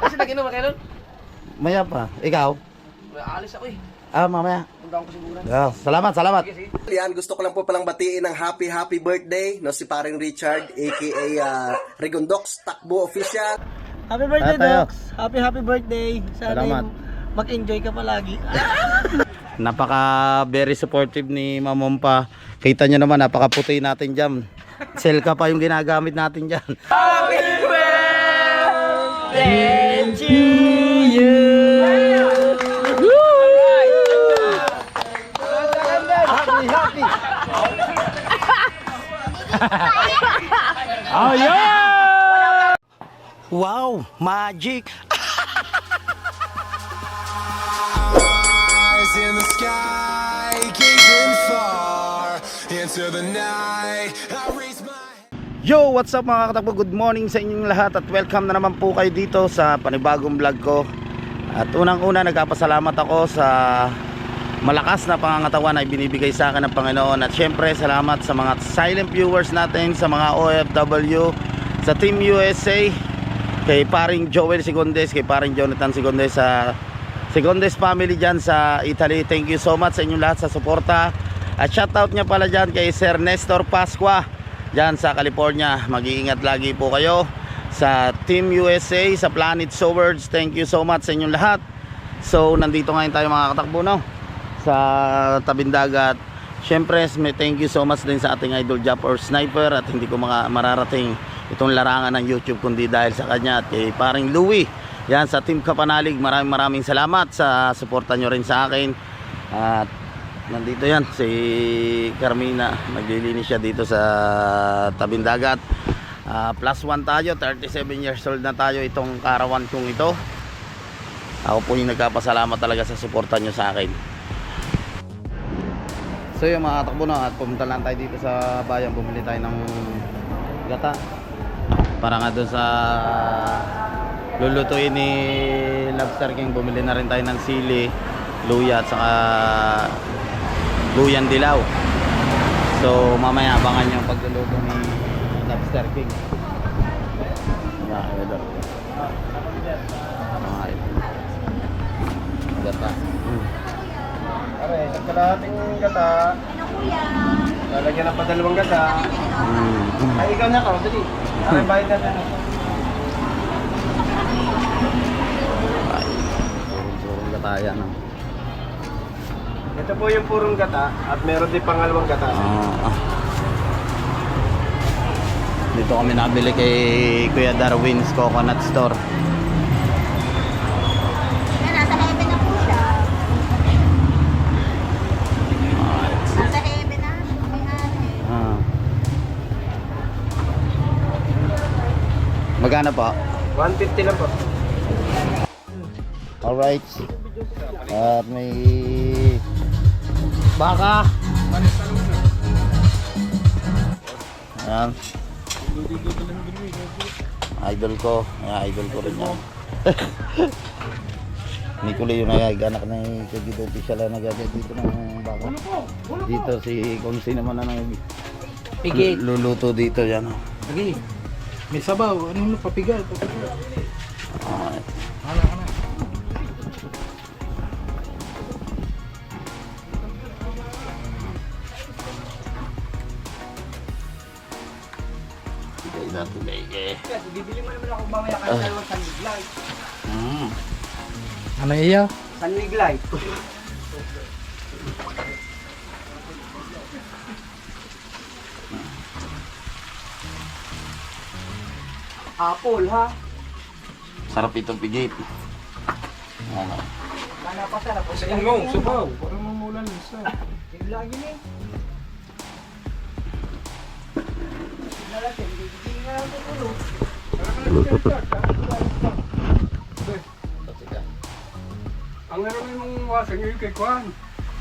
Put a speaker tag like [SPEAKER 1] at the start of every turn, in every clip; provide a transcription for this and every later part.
[SPEAKER 1] Kasi nag-inom ka kailan?
[SPEAKER 2] Maya pa. Ikaw?
[SPEAKER 1] Alis ako eh.
[SPEAKER 2] Ah, mamaya.
[SPEAKER 1] Punta ko siguro.
[SPEAKER 2] Ah, salamat, salamat.
[SPEAKER 1] Sige, sige.
[SPEAKER 3] Yan, gusto ko lang po palang batiin ng happy happy birthday no si paring Richard aka uh, Rigondox Takbo Official.
[SPEAKER 4] Happy birthday. Docs! Happy, happy birthday! Sana
[SPEAKER 2] Salamat.
[SPEAKER 4] mag-enjoy ka palagi.
[SPEAKER 2] Napaka very supportive ni Mamon pa. Kita nyo naman, napaka puti natin dyan. Selka pa yung ginagamit natin dyan. Oh, yeah! Wow, magic!
[SPEAKER 5] eyes in the sky, gazing far into the night. I raise my
[SPEAKER 2] Yo, what's up mga katakbo? Good morning sa inyong lahat at welcome na naman po kayo dito sa panibagong vlog ko. At unang-una nagpapasalamat ako sa malakas na pangangatawan na ibinibigay sa akin ng Panginoon at syempre salamat sa mga silent viewers natin, sa mga OFW, sa Team USA, kay paring Joel Sigondes, kay paring Jonathan Sigondes sa Sigondes family dyan sa Italy. Thank you so much sa inyong lahat sa suporta. At shoutout niya pala dyan kay Sir Nestor Pasqua dyan sa California. Mag-iingat lagi po kayo sa Team USA, sa Planet Sowards. Thank you so much sa inyong lahat. So, nandito ngayon tayo mga katakbo, no? Sa tabing dagat. Siyempre, may thank you so much din sa ating idol Jump or Sniper at hindi ko mga mararating itong larangan ng YouTube kundi dahil sa kanya at kay paring Louie. Yan sa Team Kapanalig, maraming maraming salamat sa suporta nyo rin sa akin. At nandito yan si Carmina, naglilinis siya dito sa tabing dagat. Ah, plus one tayo, 37 years old na tayo itong karawan kong ito. Ako po yung nagkapasalamat talaga sa suporta nyo sa akin. So yung mga takbo na at pumunta lang tayo dito sa bayan bumili tayo ng gata para nga doon sa lulutuin ni Lobster King bumili na rin tayo ng sili luya at saka luyan dilaw so mamaya abangan yung pagluluto ni Lobster King mga idol mga idol gata mm.
[SPEAKER 3] Pare, sa kalahating gata. Lalagyan ng padalawang gata.
[SPEAKER 2] Mm.
[SPEAKER 3] Ay, ikaw na ka, dali. Ay, bayad na na.
[SPEAKER 2] Surong-surong gata yan oh.
[SPEAKER 3] Ito po yung purong gata at meron din pangalawang gata.
[SPEAKER 2] Ah, ah. Dito kami nabili kay Kuya Darwin's Coconut Store.
[SPEAKER 6] Yan, nasa heaven na po siya. Nasa heaven na. May ate.
[SPEAKER 2] Ah. Magkano po?
[SPEAKER 3] 150 lang po.
[SPEAKER 2] Alright. At may baka. Ayan. Idol ko. Ayan, idol ko rin yan. Nicole yung nagaganap na yung kagito official na nagagay dito ng baka. Dito si kung sino man na nag
[SPEAKER 1] Pigit.
[SPEAKER 2] luluto dito yan.
[SPEAKER 1] Lagi. May sabaw. Ano yung papigal? Papigal.
[SPEAKER 2] Alright.
[SPEAKER 1] Ano iya?
[SPEAKER 3] Sanliglay. Apple ha?
[SPEAKER 2] Sarap itong pigit. Ano?
[SPEAKER 3] Mana pa sarap.
[SPEAKER 1] Sa ingong, sabaw. Parang mamulan isa.
[SPEAKER 3] Lagi ni. Lalaki, hindi nga ako tulog.
[SPEAKER 7] Ang meron yung wasing yung kay Kwan.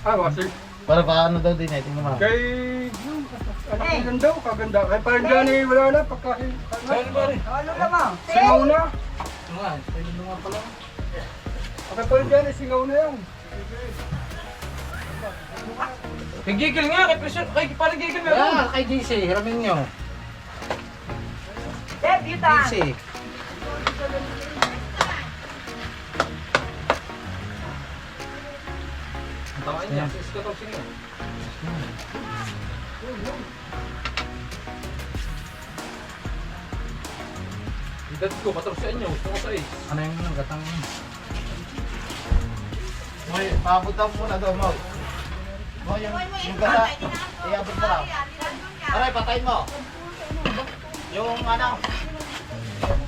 [SPEAKER 7] Ah, wasing.
[SPEAKER 2] Para paano daw din eh, tingnan mo.
[SPEAKER 7] Kay... Ano hey. ganda, kaganda. Kay parang Johnny, wala na, pagka...
[SPEAKER 3] Ano naman?
[SPEAKER 7] Singaw na.
[SPEAKER 1] Nga, pwede mo nga pala.
[SPEAKER 7] Kay parang Johnny, singaw na yan.
[SPEAKER 1] Kigigil nga, kay Presyon, kay parang gigil meron. Yeah, kay JC, hiramin nyo.
[SPEAKER 6] Deb, yuta.
[SPEAKER 1] JC. Ayan. Sis 14 nga. Edad ko, 14 sa inyo. Gusto ko sa is. Ano yung mga gatang
[SPEAKER 2] Moy, paabot daw muna daw, Moy. Moy, yung, yung gata, iabot mo lang. Aray, patayin mo. Yung ano.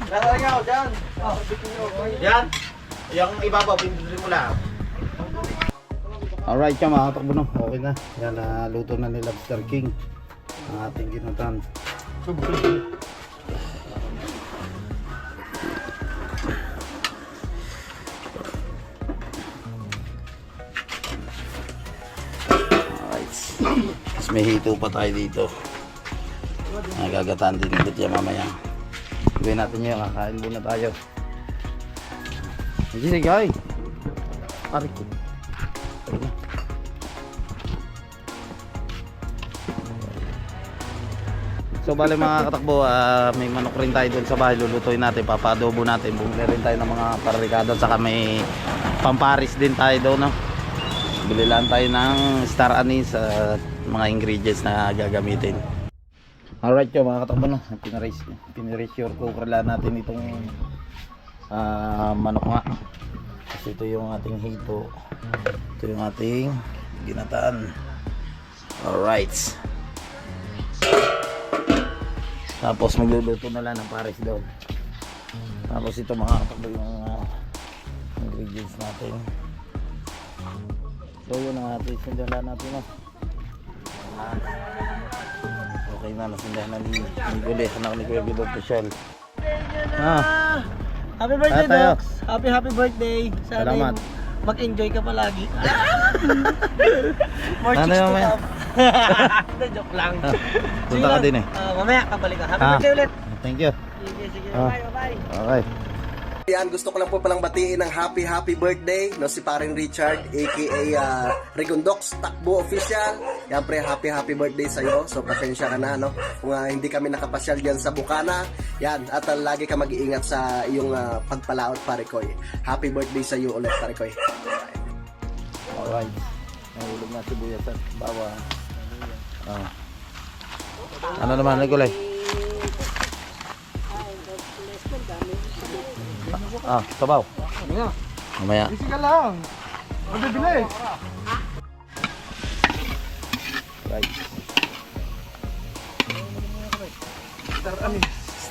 [SPEAKER 2] Nasa nyo, dyan. Yan. Yung ibabaw, pindutin mo lang. Alright ka mga katakbo. Okay na. Yan, luto na ni Lobster King. Ang ating ginutan. Alright. Tapos may hito pa tayo dito. Nagagataan din ulit yan mamaya. Gawin natin yun. Kakain muna tayo. Sige, guy. Arik ko. So bale mga katakbo, ah, may manok rin tayo doon sa bahay, lulutuin natin, papadobo natin, bumili rin tayo ng mga parikado, saka may pamparis din tayo doon, no? Bili lang tayo ng star anise at mga ingredients na gagamitin. Alright yo mga katakbo, no? Your cooker lang natin itong ah, manok nga. Kasi ito yung ating hito, ito yung ating ginataan. Alright. Tapos magluluto na lang ng pares doon. Tapos ito mga kapag yung mga ingredients natin. So yun ang ating sindahan natin. No? Ah. Okay na, nasindahan na ni, ni Gule. Anak ni Kuya Gulo Official. Ah,
[SPEAKER 4] Happy birthday,
[SPEAKER 2] Ah, tayo.
[SPEAKER 4] Docs! Happy, happy birthday! Sana
[SPEAKER 2] Salamat.
[SPEAKER 4] yung mag-enjoy ka palagi. More
[SPEAKER 2] Ano
[SPEAKER 4] chicks to come. Hindi, joke lang.
[SPEAKER 2] Ah, punta ka din eh.
[SPEAKER 4] Ah, mamaya, kabalik ka. Happy
[SPEAKER 2] Ah.
[SPEAKER 4] birthday ulit!
[SPEAKER 2] Thank you.
[SPEAKER 4] Sige, sige.
[SPEAKER 2] Ah.
[SPEAKER 4] Bye, bye.
[SPEAKER 2] Okay.
[SPEAKER 3] Yan, gusto ko lang po palang batiin ng happy happy birthday no si paring Richard aka uh, Rigondox Takbo Official. Yan pre, happy happy birthday sa iyo. So pasensya ka na no kung ah, hindi kami nakapasyal diyan sa Bukana. Yan, at ah, lagi ka mag-iingat sa iyong ah, pagpalaot pare koy. Happy birthday sa iyo ulit pare koy.
[SPEAKER 2] Alright. Nahulog na sibuyas at bawang. Ah. Ano naman, Nicolay? Ah, sabaw. Mamaya.
[SPEAKER 7] Easy ka lang. Mabibili.
[SPEAKER 2] Right.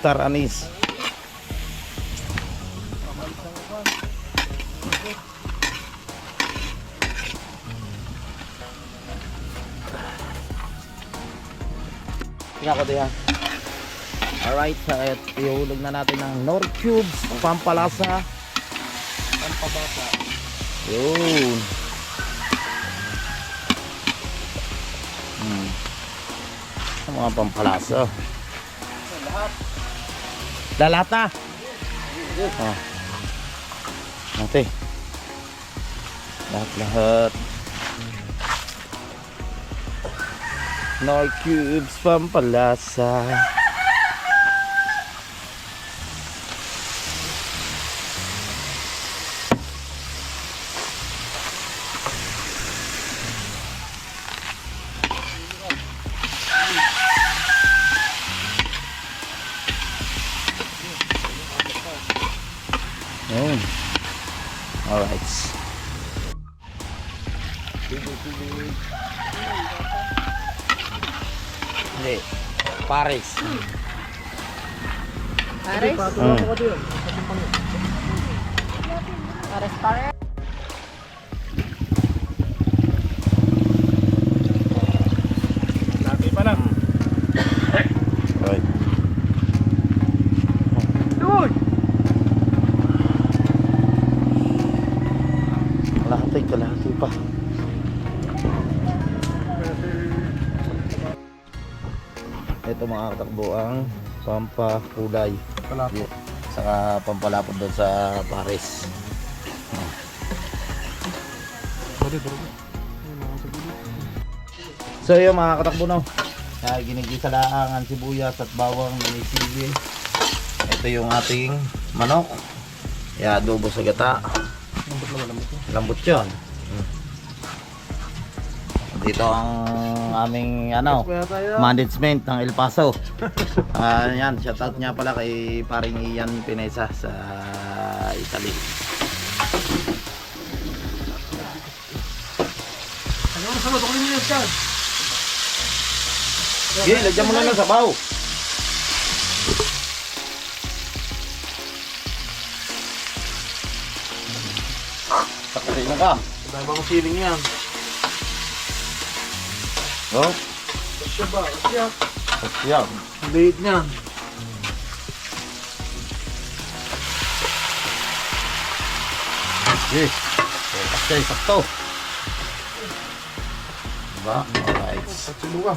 [SPEAKER 2] Star anise. Tingnan ko diyan. Alright, at ihulog na natin ng Nor Cubes, pampalasa. Pampabasa. Yun. Hmm. Mga pampalasa. Lahat. Na. Oh. Ate. Lahat Nor cubes pampalasa. Hindi. Paris.
[SPEAKER 6] Pares?
[SPEAKER 2] Mm.
[SPEAKER 6] Pares, pares.
[SPEAKER 7] Lagi pa lang.
[SPEAKER 2] Right.
[SPEAKER 7] Dude!
[SPEAKER 2] Kalahati, kalahati pa. Katakbo ang pampakulay.
[SPEAKER 7] Palapot.
[SPEAKER 2] Saka pampalapot doon sa Paris. So yun mga katakbo no. Uh, ginigisa lang ang sibuyas at bawang ni sili. Ito yung ating manok. Kaya adobo sa gata. Lambot yun. Dito ang aming ano, management ng El Paso. Ah, yan, shoutout niya pala kay paring Ian Pinesa sa Italy. Sige, lagyan mo na ng sabaw. Sakay na ka.
[SPEAKER 1] Dahil ba feeling yan?
[SPEAKER 2] Oh,
[SPEAKER 7] Siya ba? Siya.
[SPEAKER 2] yan.
[SPEAKER 1] Liit niyan.
[SPEAKER 2] Sige. Okay, sakto. Diba? Alright.
[SPEAKER 7] Sino ka?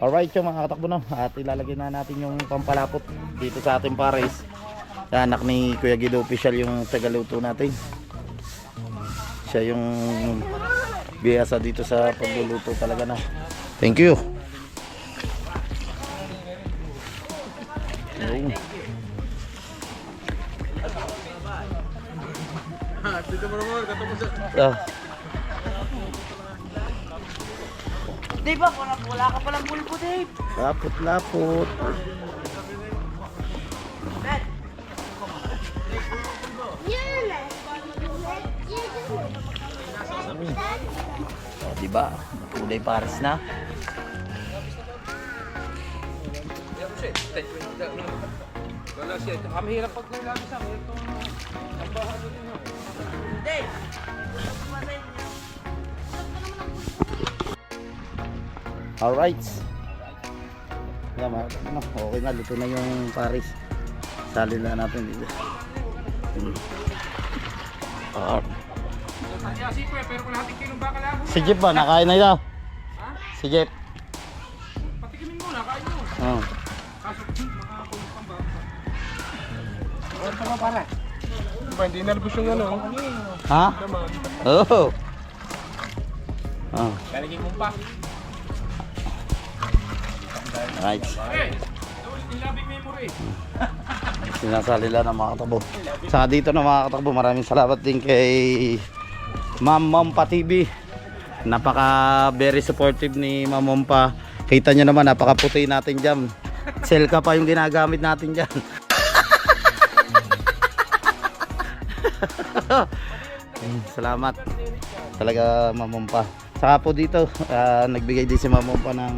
[SPEAKER 2] Alright yung mga katakbo no. At ilalagay na natin yung pampalapot dito sa ating pares. Anak ni Kuya Guido official yung tagaluto natin. Siya yung biyasa dito sa pagluluto talaga no. Thank you. Ah.
[SPEAKER 4] Di ba? Wala, wala ka palang pulpo, Dave.
[SPEAKER 2] Lapot, lapot. O, diba? Kulay pares na.
[SPEAKER 1] Wala siya. Ang hirap pag nilagay sa akin. Ito.
[SPEAKER 2] Alright. Yan, ano, okay na. Luto na yung pares. Sali na natin dito. Hmm. Ah,
[SPEAKER 1] Kaya si Kuya, pero kung natin kilong baka lang.
[SPEAKER 2] si Jeep ba? Nakain na ito? Si Jeep.
[SPEAKER 1] Patikimin mo na, kain mo.
[SPEAKER 2] Oh.
[SPEAKER 1] Kaso, makakulong pang ba?
[SPEAKER 7] Diba, hindi nalabos yung ano?
[SPEAKER 2] Ha? Oo. Oh. Oh.
[SPEAKER 1] Lalagay mo pa.
[SPEAKER 2] Right.
[SPEAKER 1] Yung labing memory.
[SPEAKER 2] Sinasali lang ng mga katakbo. Saka dito na mga katakbo, maraming salamat din kay Ma'am Mompa TV. Napaka very supportive ni Ma'am Mompa. Kita nyo naman, napaka puti natin dyan. Selka pa yung ginagamit natin dyan. Salamat. Talaga Ma'am Mompa. Saka po dito, ah, nagbigay din si Ma'am Mompa ng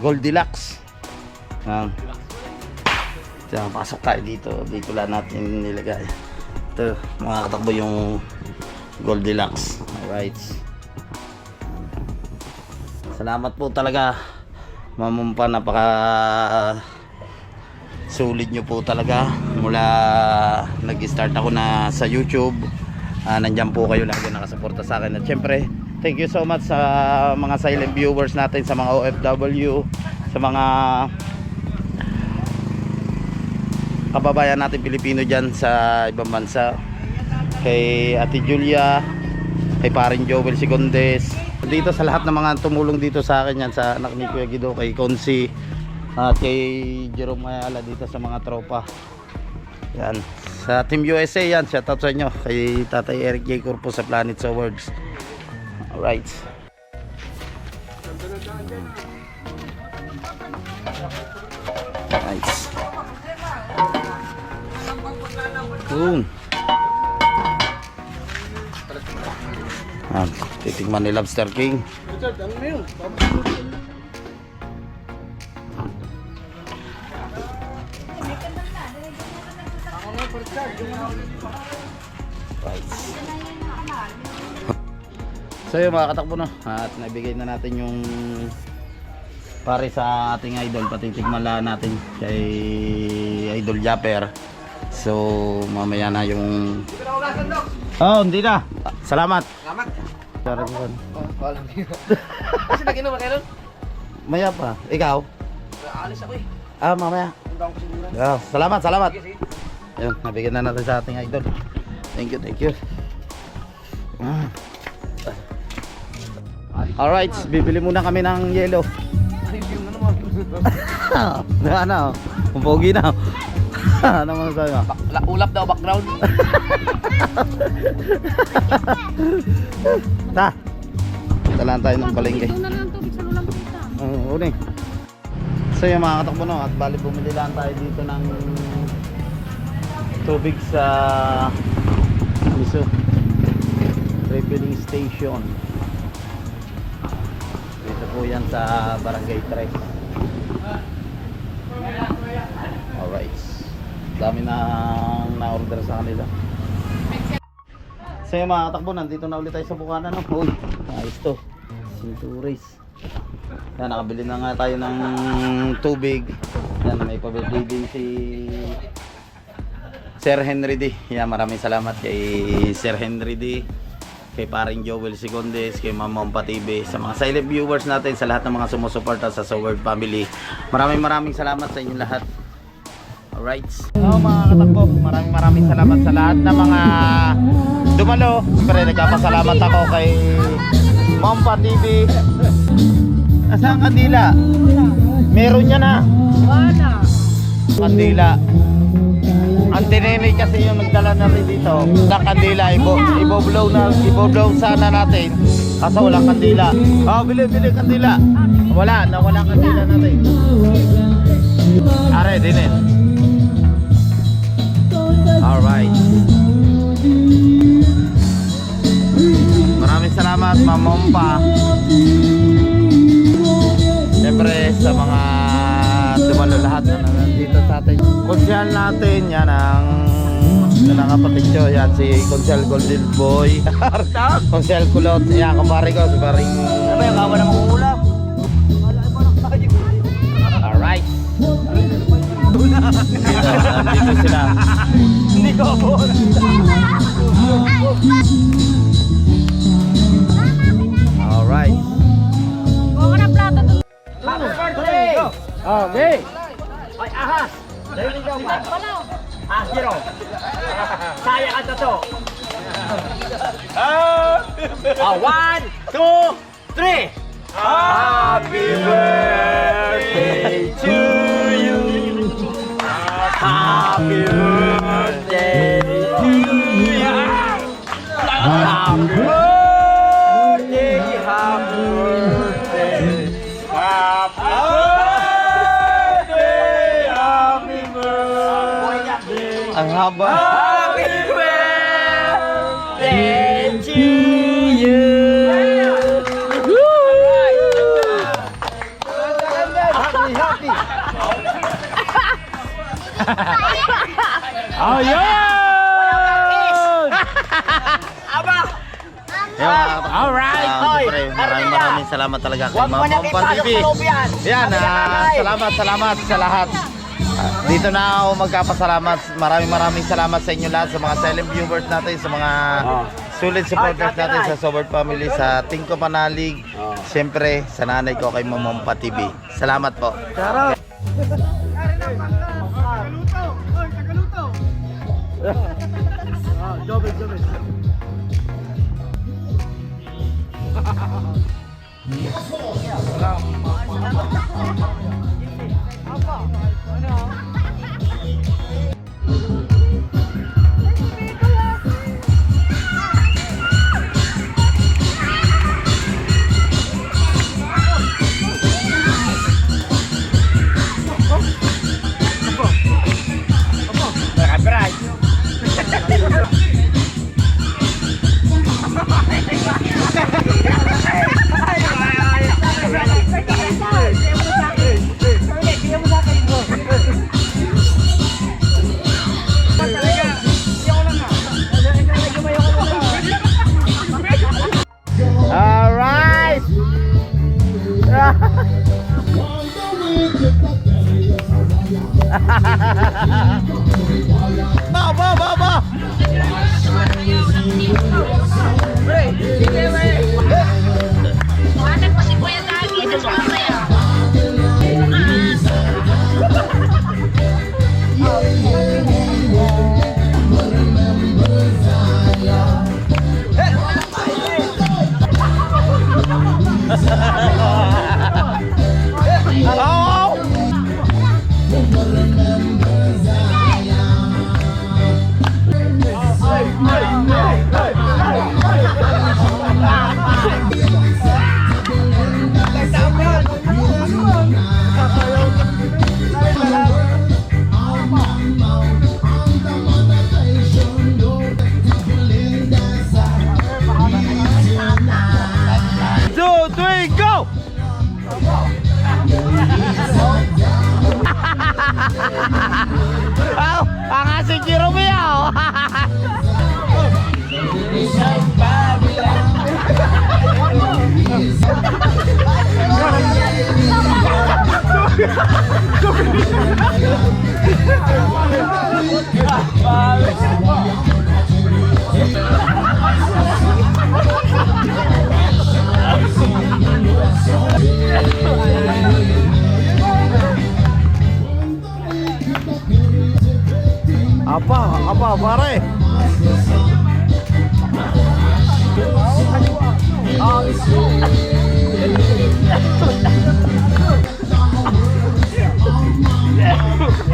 [SPEAKER 2] Goldilocks. Ang Diyan, pasok tayo dito. Dito lang natin nilagay. Ito, mga katakbo yung Goldilocks. Alright. Salamat po talaga. Mamumpa, napaka sulit nyo po talaga. Mula nag-start ako na sa YouTube. Ah, nandyan po kayo lagi nakasuporta sa akin. At syempre, thank you so much sa mga silent viewers natin, sa mga OFW, sa mga kababayan natin Pilipino dyan sa ibang bansa kay Ate Julia kay paring Joel Sicondes dito sa lahat ng mga tumulong dito sa akin yan sa anak ni Kuya Guido kay Consi at kay Jerome Ayala dito sa mga tropa. Yan. Sa Team USA yan shout out sa inyo kay Tatay Eric J. Corpo sa Planet Awards. Alright. Nice. Boom. Ah, titikman ni Lobster King.
[SPEAKER 7] Richard, ano.
[SPEAKER 2] So yun mga katakbo no? At nabigay na natin yung pare sa ating idol. Patitikman lang natin kay Idol Japper. So mamaya na yung oh hindi na. Salamat
[SPEAKER 1] Salamat.
[SPEAKER 2] Sarap yun.
[SPEAKER 1] Kasi nag-inom nun?
[SPEAKER 2] maya pa ikaw
[SPEAKER 1] Alis ako eh.
[SPEAKER 2] ah mamaya yeah, salamat salamat Ayun, nabigyan na natin sa ating idol. Thank you, thank you. Mm. Alright, bibili muna kami ng.
[SPEAKER 1] Ay, yung ano mo.
[SPEAKER 2] ano, ang pogi na. Ano mo sabi mo?
[SPEAKER 4] La- ulap daw background.
[SPEAKER 2] Ta. Kita lang tayo ng palengke.
[SPEAKER 6] Ito na lang tubig sa lulang kita.
[SPEAKER 2] Oo, uni. So yung mga katakbo no, at bali bumili lang tayo dito ng tubig sa Miso refilling station. Dito po yan sa Barangay 3. Alright. Dami na na-order sa kanila. So yung mga katakbo, nandito na ulit tayo sa Bukana no. Uy, ayos to. Sinturis. Yan, nakabili na nga tayo ng tubig. Yan, may pabili din si Sir Henry D. Yan, maraming salamat kay Sir Henry D. Kay paring Joel Sigondes, kay Ma'am Mompa TV, sa mga silent viewers natin, sa lahat ng mga sumusuporta sa So World Family. Maraming maraming salamat sa inyong lahat. Alright. So mga katakbo, maraming maraming salamat sa lahat ng mga dumalo. Siyempre nagpapasalamat ako kay Mompa TV. Asan ang kandila? Meron niya na.
[SPEAKER 8] Wala.
[SPEAKER 2] Kandila. Ang tinenay kasi yung nagdala na rin dito. Sa kandila, ibo, ibo-blow na, ibo-blow sana natin. Kaso walang kandila. Oh, bili, bili kandila. Wala, nawala kandila natin. Are, dinin. Alright. Maraming salamat, Ma'am Mompa. Siyempre sa mga dumalo lahat na nandito sa atin. Konsyal natin, yan ang yan ang kapatid ko, yan si Konsyal Golden Boy. Konsyal Kulot, yan kumpare ko, si paring... Ano ba yung kawa na makukulap? Alright. Dito, nandito sila. Hindi ko po. Alright.
[SPEAKER 6] Ng plato doon.
[SPEAKER 2] Okay.
[SPEAKER 6] Wala.
[SPEAKER 4] Saya ka to to. Ah, one, two, three. Happy Ayun! Aba!
[SPEAKER 2] Alright. maraming maraming salamat talaga kay Ma'am Pompan TV. Yan, ah, salamat, salamat sa lahat. Ah, dito na ako magkapasalamat. Maraming maraming salamat sa inyo lahat, sa mga silent viewers natin, sa mga sulit supporters natin sa Sobert Family, sa Tingko Panalig, siyempre sa nanay ko kay Ma'am Pompa TV. Salamat po. 아, 더블
[SPEAKER 6] 더블. 아빠, 아니야. 诶
[SPEAKER 2] 诶 Apa, apa,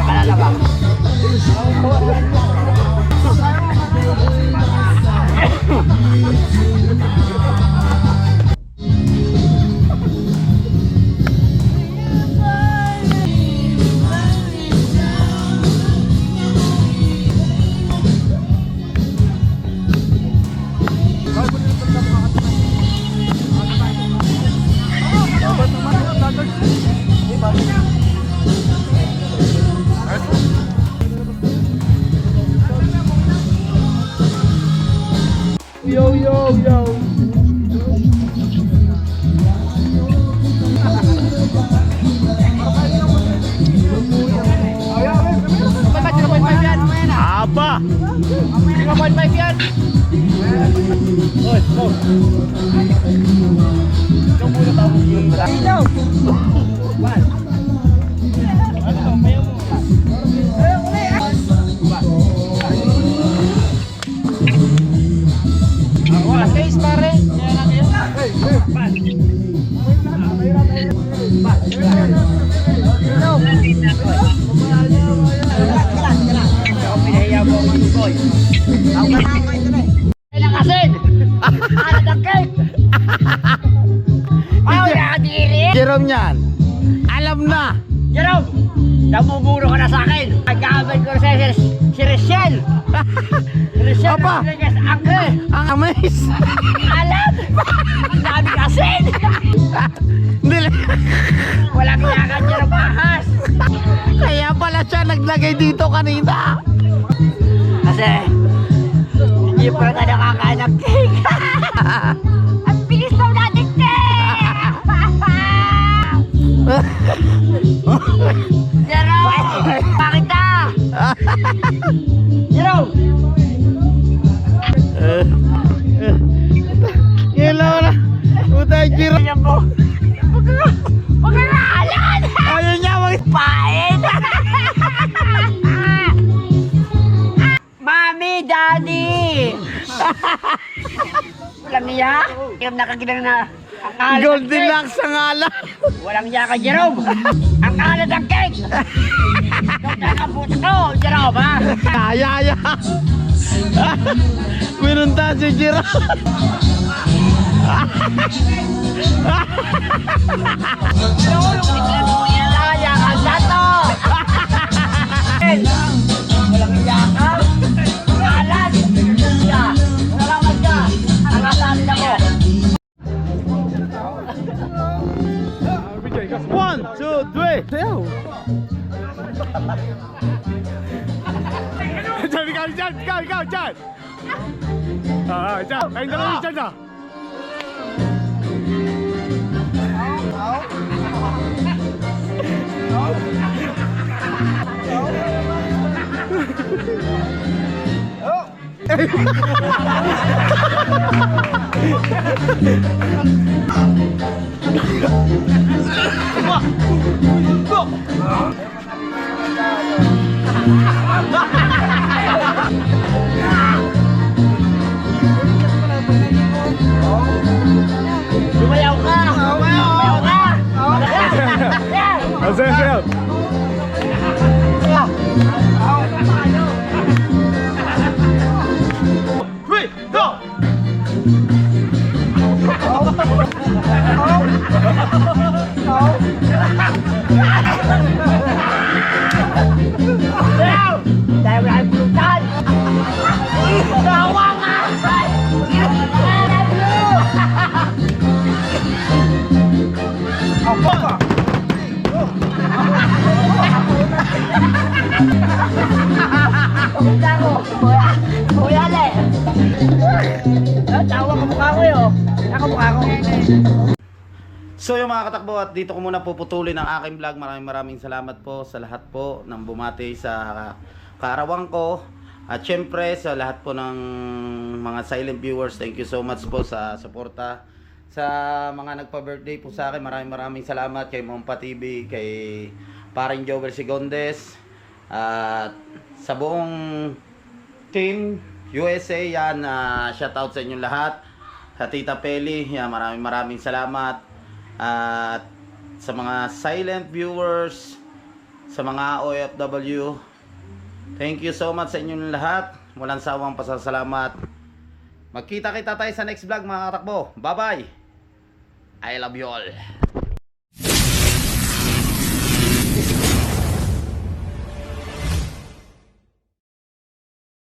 [SPEAKER 2] pare? Yo,
[SPEAKER 4] Rachel
[SPEAKER 2] Apa?
[SPEAKER 4] Rodriguez Angke!
[SPEAKER 2] Ang amaze!
[SPEAKER 4] Alam! Ang dami kasin!
[SPEAKER 2] Hindi lang-
[SPEAKER 4] Walang yakan Jerome ahas!
[SPEAKER 2] Kaya pala siya naglagay dito kanina!
[SPEAKER 4] Kasi, hindi pa ka nakakain ng cake!
[SPEAKER 2] Niya?
[SPEAKER 4] Yung nakagilang na ang alat ng cake.
[SPEAKER 2] Goldilocks ang ala!
[SPEAKER 4] Walang niya ka, Jerome! Ang alat ng cake! Ikaw talaga puto ko, Jerome, ha?
[SPEAKER 2] Kaya, ya! Minunta si Jerome!
[SPEAKER 4] Kaya ka sa
[SPEAKER 7] Ah, diyan. Kayong dalawa diyan na.
[SPEAKER 4] Lumayaw ka! Lumayaw ka!
[SPEAKER 7] Ah, sayaw, sayaw.
[SPEAKER 1] Three,
[SPEAKER 4] Ako!
[SPEAKER 2] So yung mga katakbo at dito ko muna puputulin ang aking vlog. Maraming maraming salamat po sa lahat po ng bumati sa kaarawan ko. At syempre sa lahat po ng mga silent viewers, thank you so much po sa suporta. Sa mga nagpa-birthday po sa akin, maraming maraming salamat kay Mompa TV, kay paring Joel Sigondes, at sa buong team USA yan, uh, shout out sa inyong lahat. Sa Tita Peli, yan, maraming maraming salamat. At sa mga silent viewers, sa mga OFW, thank you so much sa inyong lahat. Walang sawang pasasalamat. Magkita kita tayo sa next vlog mga katakbo. Bye-bye. I love you all.